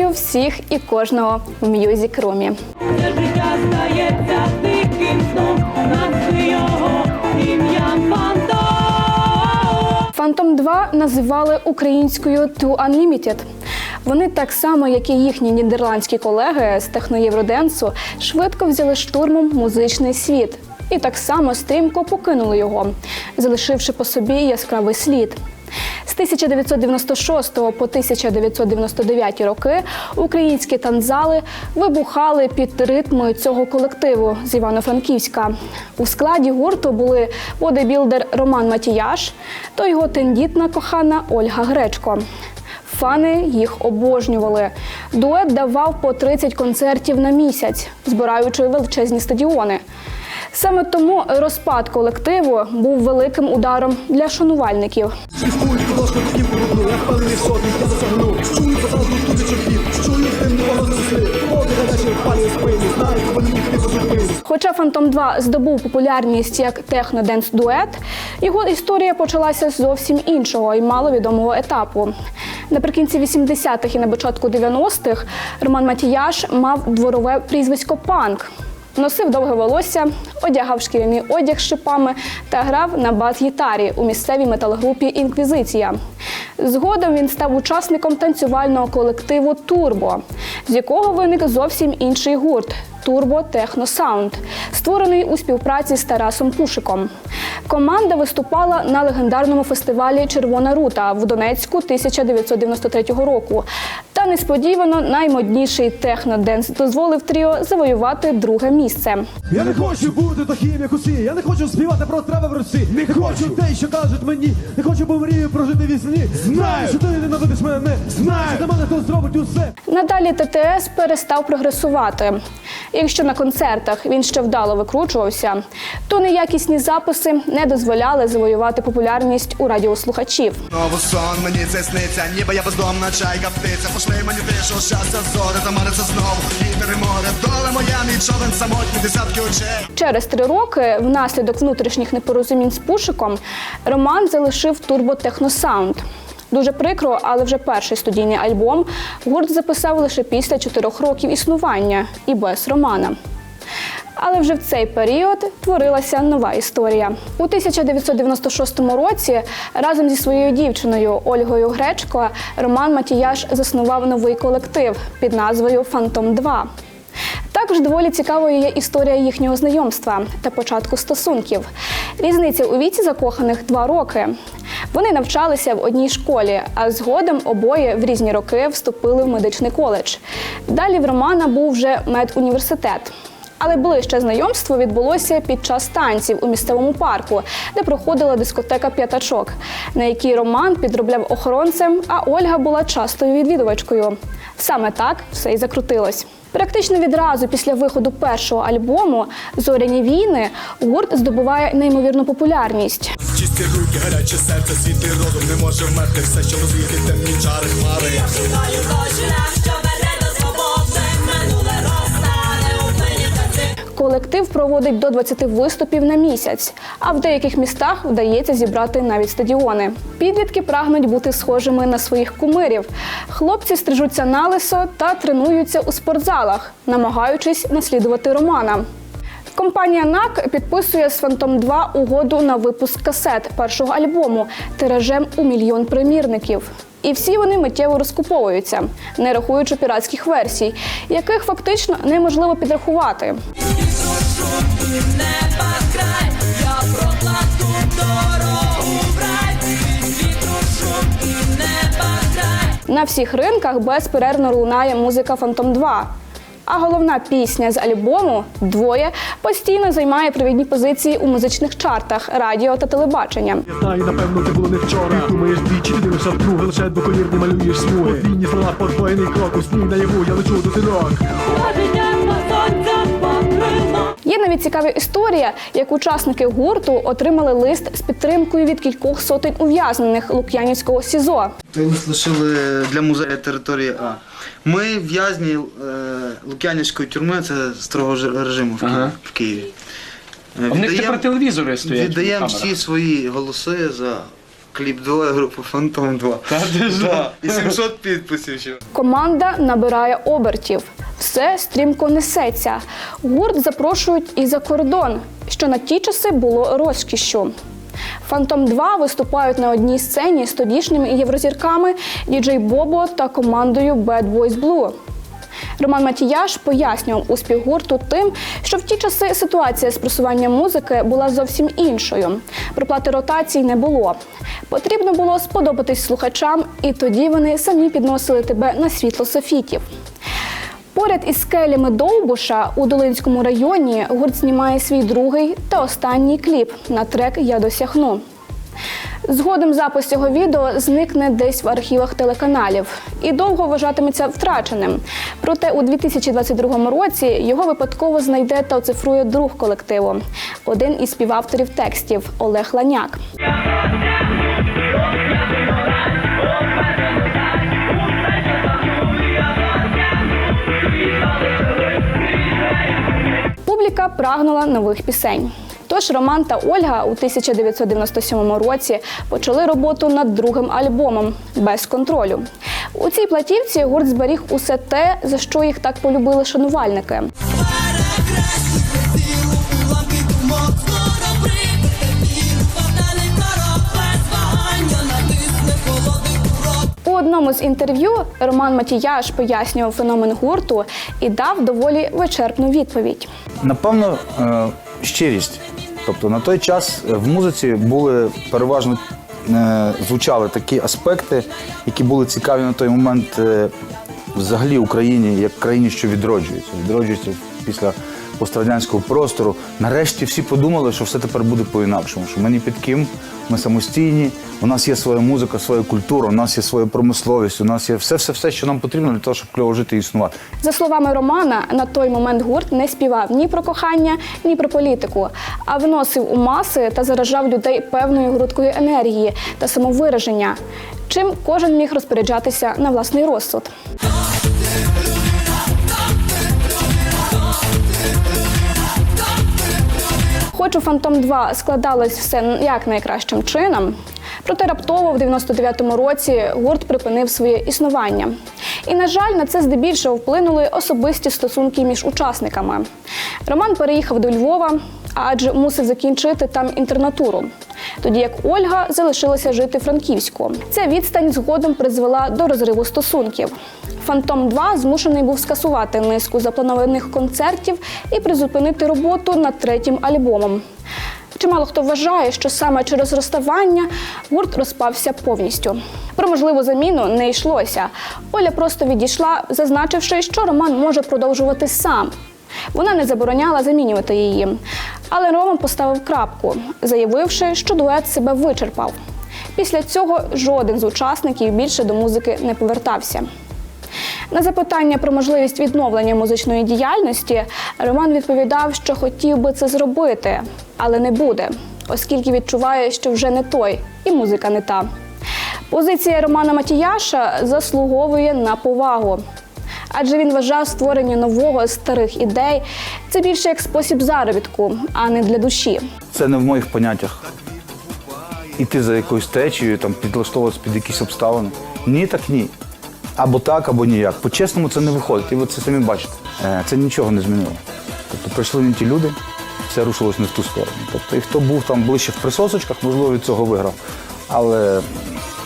Вітаю всіх і кожного в Music Room. Життя стається диким сном, назви його ім'ям фантом. Phantom 2 називали українською Two Unlimited. Вони так само, як і їхні нідерландські колеги з техноєвроденсу, швидко взяли штурмом музичний світ і так само стрімко покинули його, залишивши по собі яскравий слід. З 1996 по 1999 роки українські танзали вибухали під ритмою цього колективу з Івано-Франківська. У складі гурту були бодибілдер Роман Матіяш та його тендітна кохана Ольга Гречко. Фани їх обожнювали. Дует давав по 30 концертів на місяць, збираючи величезні стадіони. Саме тому розпад колективу був великим ударом для шанувальників. Хоча Фантом 2 здобув популярність як техноденс дует, його історія почалася з зовсім іншого і маловідомого етапу. Наприкінці 80-х і на початку 90-х Роман Матіяш мав дворове прізвисько Панк. Носив довге волосся, одягав шкіряний одяг з шипами та грав на бас-гітарі у місцевій метал-групі Інквізиція. Згодом він став учасником танцювального колективу Турбо, з якого виник зовсім інший гурт Турбо Техно Саунд, створений у співпраці з Тарасом Пушиком. Команда виступала на легендарному фестивалі Червона рута в Донецьку 1993 року. Та несподівано наймодніший техноденс дозволив тріо завоювати друге місце. Я не хочу бути таким, як усі. Я не хочу співати про трави в руці. Не хочу те, що кажуть мені. Не хочу, бо мрію прожити вісні. Знаю, що ти ненавидиш мене. Знаю, що для мене хто зробить усе. Надалі ТТС перестав прогресувати. Якщо на концертах він ще вдало викручувався, то неякісні записи не дозволяли завоювати популярність у радіослухачів. Знову сон, мені це сниться, ніби я бездомна чайка птиця. Пошли мені тишу, щастя зори, замариться знову. Вітер і море, доля моя, мій човен самотні десятки очей. Через три роки, внаслідок внутрішніх непорозумінь з Пушиком, Роман залишив турботехносаунд. Дуже прикро, але вже перший студійний альбом гурт записав лише після чотирьох років існування і без Романа. Але вже в цей період творилася нова історія. У 1996 році разом зі своєю дівчиною Ольгою Гречко Роман Матіяш заснував новий колектив під назвою Фантом 2 також доволі цікавою є історія їхнього знайомства та початку стосунків. Різниця у віці закоханих два роки. Вони навчалися в одній школі, а згодом обоє в різні роки вступили в медичний коледж. Далі в Романа був вже медуніверситет. Але ближче знайомство відбулося під час танців у місцевому парку, де проходила дискотека п'ятачок, на якій Роман підробляв охоронцем, а Ольга була частою відвідувачкою. Саме так все і закрутилось. Практично відразу після виходу першого альбому Зоряні війни гурт здобуває неймовірну популярність. Чисті руки, гаряче серце, світи розум не може вмерти все, що розвіяти темні чари хмари. Шукаю той шлях, Колектив проводить до 20 виступів на місяць, а в деяких містах вдається зібрати навіть стадіони. Підлітки прагнуть бути схожими на своїх кумирів. Хлопці стрижуться на лисо та тренуються у спортзалах, намагаючись наслідувати Романа. Компанія НАК підписує з Фантом 2 угоду на випуск касет першого альбому тиражем у мільйон примірників. І всі вони миттєво розкуповуються, не рахуючи піратських версій, яких фактично неможливо підрахувати. На всіх ринках безперервно лунає музика Фантом 2. А головна пісня з альбому Двоє постійно займає провідні позиції у музичних чартах, радіо та телебачення. Я знаю, напевно, це було не вчора. Ти думаєш двічі, ти дивишся вдруге, лише двоколірні малюєш смуги. Подвійні слова, подвоєний крок, у сні наяву, я лечу до зірок. Навіть цікава історія, як учасники гурту отримали лист з підтримкою від кількох сотень ув'язнених Лук'янівського СІЗО. Ми лишили для музею території А. Ми в'язні е, Лук'янівської тюрми, це строго режиму в, Ага. в Києві. Е, У них тепер телевізори стоять. віддаємо всі свої голоси за кліп двоє групи Фантом 2. Да. І 700 підписів ще. Команда набирає обертів. Все стрімко несеться. Гурт запрошують і за кордон, що на ті часи було розкішшю. Фантом 2 виступають на одній сцені з тодішніми єврозірками діджей Бобо та командою Bad Boys Blue. Роман Матіяш пояснював успіх гурту тим, що в ті часи ситуація з просуванням музики була зовсім іншою. Проплати ротацій не було. Потрібно було сподобатись слухачам, і тоді вони самі підносили тебе на світло софітів. Поряд із скелями Довбуша у Долинському районі гурт знімає свій другий та останній кліп на трек Я досягну. Згодом запис цього відео зникне десь в архівах телеканалів і довго вважатиметься втраченим. Проте у 2022 році його випадково знайде та оцифрує друг колективу, один із співавторів текстів Олег Ланяк. Публіка прагнула нових пісень. Тож Роман та Ольга у 1997 році почали роботу над другим альбомом без контролю. У цій платівці гурт зберіг усе те, за що їх так полюбили шанувальники. У одному з інтерв'ю Роман Матіяш пояснював феномен гурту і дав доволі вичерпну відповідь. Напевно, е, щирість. Тобто на той час в музиці були переважно е, звучали такі аспекти, які були цікаві на той момент е, взагалі Україні як країні, що відроджується. Відроджується після пострадянського простору. Нарешті всі подумали, що все тепер буде по-інакшому, що ми ні під ким, ми самостійні, у нас є своя музика, своя культура, у нас є своя промисловість, у нас є все, все, все, що нам потрібно для того, щоб кльово жити і існувати. За словами Романа, на той момент гурт не співав ні про кохання, ні про політику, а виносив у маси та заражав людей певною грудкою енергії та самовираження, чим кожен міг розпоряджатися на власний розсуд. Хоч Фантом 2 складалось все як найкращим чином, проте раптово в 99-му році гурт припинив своє існування. І, на жаль, на це здебільшого вплинули особисті стосунки між учасниками. Роман переїхав до Львова, адже мусив закінчити там інтернатуру. Тоді як Ольга залишилася жити Франківську. Ця відстань згодом призвела до розриву стосунків. Фантом 2 змушений був скасувати низку запланованих концертів і призупинити роботу над третім альбомом. Чимало хто вважає, що саме через розставання гурт розпався повністю. Про можливу заміну не йшлося. Оля просто відійшла, зазначивши, що роман може продовжувати сам. Вона не забороняла замінювати її. Але Роман поставив крапку, заявивши, що дует себе вичерпав. Після цього жоден з учасників більше до музики не повертався. На запитання про можливість відновлення музичної діяльності Роман відповідав, що хотів би це зробити, але не буде, оскільки відчуває, що вже не той, і музика не та. Позиція Романа Матіяша заслуговує на повагу. Адже він вважав створення нового старих ідей це більше як спосіб заробітку, а не для душі. Це не в моїх поняттях. Іти за якоюсь течією, там, підлаштовуватися під якісь обставини. Ні, так ні. Або так, або ніяк. По-чесному це не виходить. І ви це самі бачите. Е, Це нічого не змінило. Тобто прийшли не ті люди, все рушилось не в ту сторону. Тобто, і хто був там ближче в присосочках, можливо, від цього виграв. Але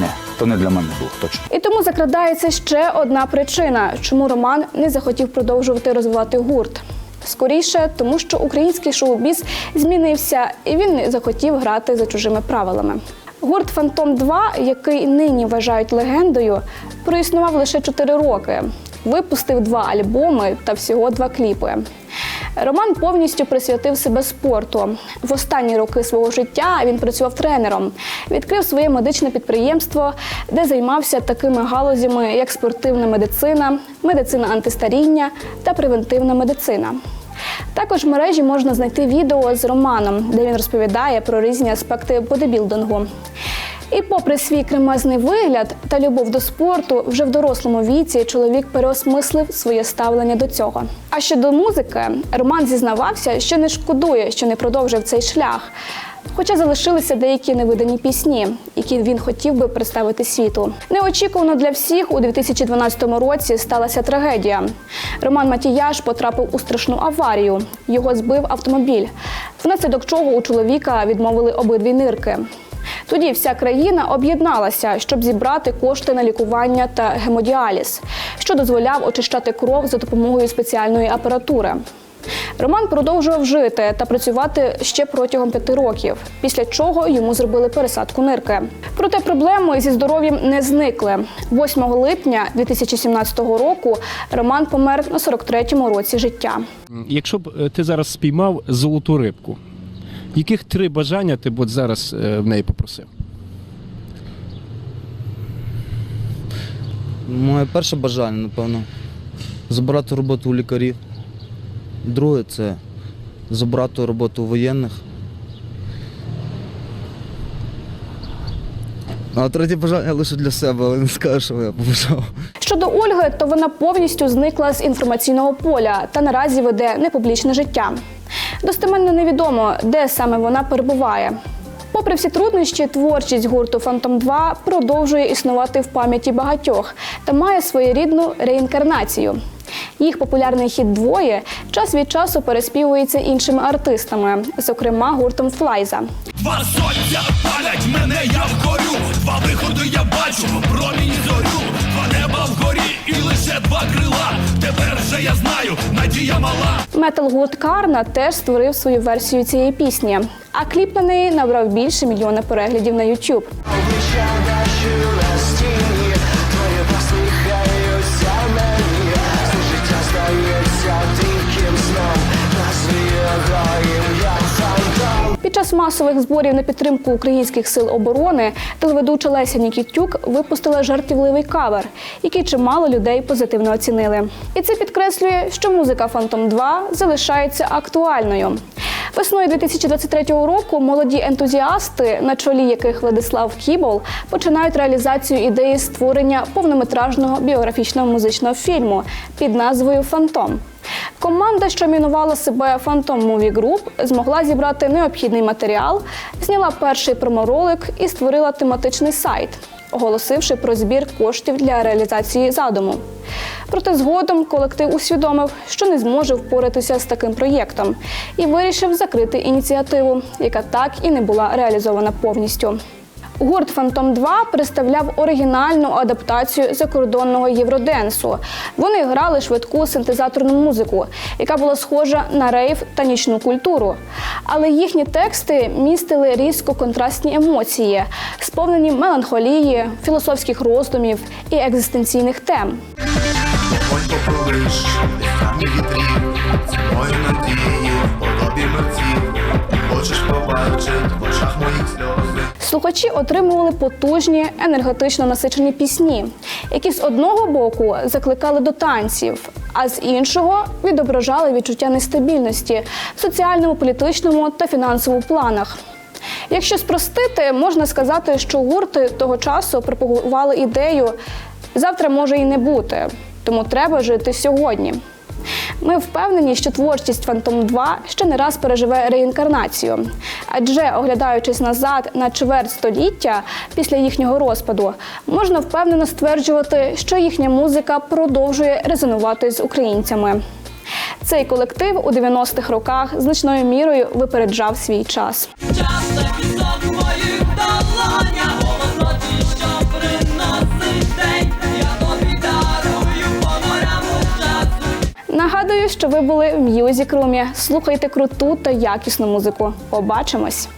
не, то не для мене було точно. І тому закрадається ще одна причина, чому Роман не захотів продовжувати розвивати гурт. Скоріше, тому що український шоу-біз змінився, і він не захотів грати за чужими правилами. Гурт Фантом 2, який нині вважають легендою, проіснував лише 4 роки. Випустив два альбоми та всього два кліпи. Роман повністю присвятив себе спорту. В останні роки свого життя він працював тренером, відкрив своє медичне підприємство, де займався такими галузями, як спортивна медицина, медицина антистаріння та превентивна медицина. Також в мережі можна знайти відео з Романом, де він розповідає про різні аспекти бодибілдингу. І попри свій кремезний вигляд та любов до спорту, вже в дорослому віці чоловік переосмислив своє ставлення до цього. А щодо музики, Роман зізнавався, що не шкодує, що не продовжив цей шлях. Хоча залишилися деякі невидані пісні, які він хотів би представити світу. Неочікувано для всіх у 2012 році сталася трагедія. Роман Матіяш потрапив у страшну аварію. Його збив автомобіль, внаслідок чого у чоловіка відмовили обидві нирки. Тоді вся країна об'єдналася, щоб зібрати кошти на лікування та гемодіаліз, що дозволяв очищати кров за допомогою спеціальної апаратури. Роман продовжував жити та працювати ще протягом п'яти років, після чого йому зробили пересадку нирки. Проте проблеми зі здоров'ям не зникли. 8 липня 2017 року Роман помер на 43-му році життя. Якщо б е, ти зараз спіймав золоту рибку, яких три бажання ти б от зараз е, в неї попросив? Моє перше бажання, напевно, забрати роботу у лікарів. Друге це забрати роботу у воєнних. А третє бажання лише для себе, але не скажу, що я побажав. Щодо Ольги, то вона повністю зникла з інформаційного поля та наразі веде непублічне життя. Достеменно невідомо, де саме вона перебуває. Попри всі труднощі, творчість гурту Фантом 2 продовжує існувати в пам'яті багатьох та має своєрідну реінкарнацію. Їх популярний хіт двоє час від часу переспівується іншими артистами, зокрема гуртом Флайза. Два сонця палять мене, я вгорю. Два виходи я бачу, промінь зорю. Два неба вгорі і лише два крила. Тепер же я знаю, надія мала. Метал-гурт Карна теж створив свою версію цієї пісні, а кліп на неї набрав більше мільйона переглядів на YouTube. Час масових зборів на підтримку українських сил оборони телеведуча Леся Нікітюк випустила жартівливий кавер, який чимало людей позитивно оцінили. І це підкреслює, що музика Фантом 2 залишається актуальною. Весною 2023 року молоді ентузіасти, на чолі яких Владислав Кібол, починають реалізацію ідеї створення повнометражного біографічного музичного фільму під назвою Фантом. Команда, що мінувала себе Phantom Movie Group, змогла зібрати необхідний матеріал, зняла перший проморолик і створила тематичний сайт, оголосивши про збір коштів для реалізації задуму. Проте згодом колектив усвідомив, що не зможе впоратися з таким проєктом, і вирішив закрити ініціативу, яка так і не була реалізована повністю. Гурт Фантом 2 представляв оригінальну адаптацію закордонного євроденсу. Вони грали швидку синтезаторну музику, яка була схожа на рейв та нічну культуру. Але їхні тексти містили різко контрастні емоції, сповнені меланхолії, філософських роздумів і екзистенційних тем. Ой, Хочеш побачити в очах моїх сльози. Слухачі отримували потужні енергетично насичені пісні, які з одного боку закликали до танців, а з іншого відображали відчуття нестабільності в соціальному, політичному та фінансовому планах. Якщо спростити, можна сказати, що гурти того часу пропагували ідею завтра може і не бути, тому треба жити сьогодні. Ми впевнені, що творчість Фантом 2 ще не раз переживе реінкарнацію. Адже, оглядаючись назад на чверть століття після їхнього розпаду, можна впевнено стверджувати, що їхня музика продовжує резонувати з українцями. Цей колектив у 90-х роках значною мірою випереджав свій час. Час в моїх долонях Нагадую, що ви були в Room. Слухайте круту та якісну музику. Побачимось!